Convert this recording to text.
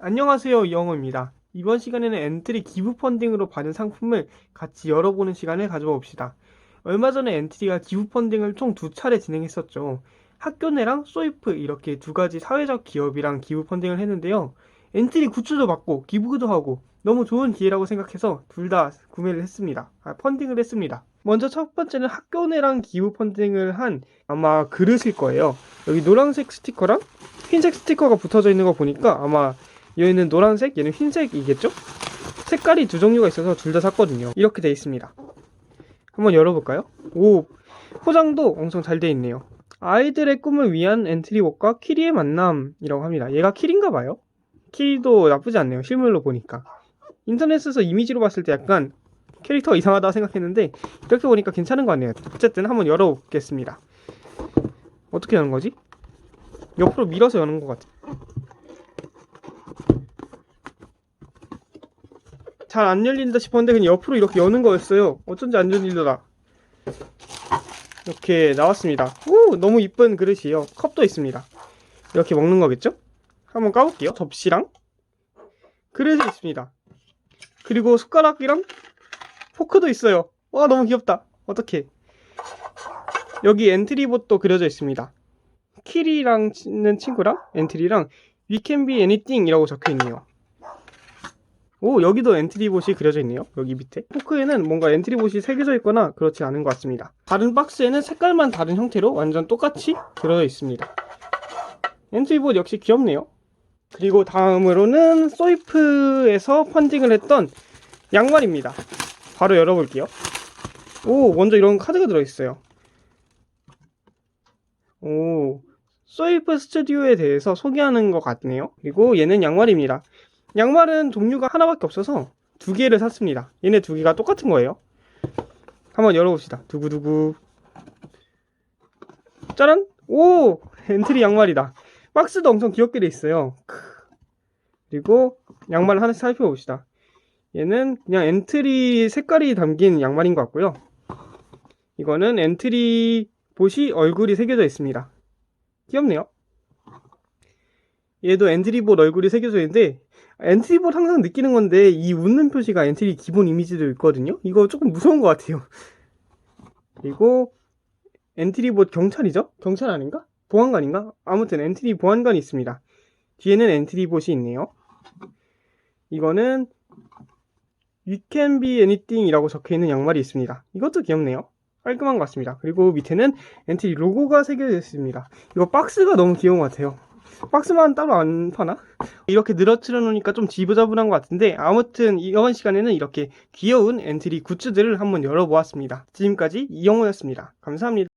안녕하세요 영호입니다. 이번 시간에는 엔트리 기부 펀딩으로 받은 상품을 같이 열어보는 시간을 가져봅시다. 얼마 전에 엔트리가 기부 펀딩을 총 두 차례 진행했었죠. 학교 내랑 소이프 이렇게 두 가지 사회적 기업이랑 기부 펀딩을 했는데요. 엔트리 굿즈도 받고 기부도 하고 너무 좋은 기회라고 생각해서 둘 다 구매를 했습니다. 아, 펀딩을 했습니다. 먼저 첫 번째는 학교 내랑 기부 펀딩을 한 아마 그릇일 거예요. 여기 노란색 스티커랑 흰색 스티커가 붙어져 있는 거 보니까 아마 얘는 노란색, 얘는 흰색이겠죠? 색깔이 두 종류가 있어서 둘 다 샀거든요. 이렇게 돼 있습니다. 한번 열어볼까요? 오, 포장도 엄청 잘 돼 있네요. 아이들의 꿈을 위한 엔트리웍과 키리의 만남이라고 합니다. 얘가 키리인가 봐요. 키리도 나쁘지 않네요. 실물로 보니까. 인터넷에서 이미지로 봤을 때 약간 캐릭터가 이상하다 생각했는데 이렇게 보니까 괜찮은 것 같네요. 어쨌든 한번 열어보겠습니다. 어떻게 여는 거지? 옆으로 밀어서 여는 것 같아. 잘 안 열린다 싶었는데 그냥 옆으로 이렇게 여는 거였어요. 어쩐지 안 열리더라. 이렇게 나왔습니다. 오, 너무 이쁜 그릇이에요. 컵도 있습니다. 이렇게 먹는 거겠죠? 한번 까볼게요. 접시랑 그릇이 있습니다. 그리고 숟가락이랑 포크도 있어요. 와, 너무 귀엽다. 어떡해. 여기 엔트리봇도 그려져 있습니다. 키리랑 친구랑 엔트리랑 We can be anything이라고 적혀 있네요. 오, 여기도 엔트리봇이 그려져 있네요. 여기 밑에. 포크에는 뭔가 엔트리봇이 새겨져 있거나 그렇지 않은 것 같습니다. 다른 박스에는 색깔만 다른 형태로 완전 똑같이 들어져 있습니다. 엔트리봇 역시 귀엽네요. 그리고 다음으로는 소이프에서 펀딩을 했던 양말입니다. 바로 열어볼게요. 오, 먼저 이런 카드가 들어있어요. 오, 소이프 스튜디오에 대해서 소개하는 것 같네요. 그리고 얘는 양말입니다. 양말은 종류가 하나밖에 없어서 두 개를 샀습니다. 얘네 두 개가 똑같은 거예요. 한번 열어봅시다. 두구두구. 짜란! 오! 엔트리 양말이다. 박스도 엄청 귀엽게 돼 있어요. 크. 그리고 양말을 하나씩 살펴봅시다. 얘는 그냥 엔트리 색깔이 담긴 양말인 것 같고요. 이거는 엔트리 봇이 얼굴이 새겨져 있습니다. 귀엽네요. 얘도 엔트리봇 얼굴이 새겨져 있는데 엔트리봇 항상 느끼는 건데 이 웃는 표시가 엔트리 기본 이미지도 있거든요. 이거 조금 무서운 것 같아요. 그리고 엔트리봇 경찰이죠? 경찰 아닌가? 보안관인가? 아무튼 엔트리 보안관이 있습니다. 뒤에는 엔트리 봇이 있네요. 이거는 You can be anything이라고 적혀 있는 양말이 있습니다. 이것도 귀엽네요. 깔끔한 것 같습니다. 그리고 밑에는 엔트리 로고가 새겨져 있습니다. 이거 박스가 너무 귀여운 것 같아요. 박스만 따로 안 파나? 이렇게 늘어뜨려 놓으니까 좀 지저분한 것 같은데 아무튼 이번 시간에는 이렇게 귀여운 엔트리 굿즈들을 한번 열어보았습니다. 지금까지 이영호였습니다. 감사합니다.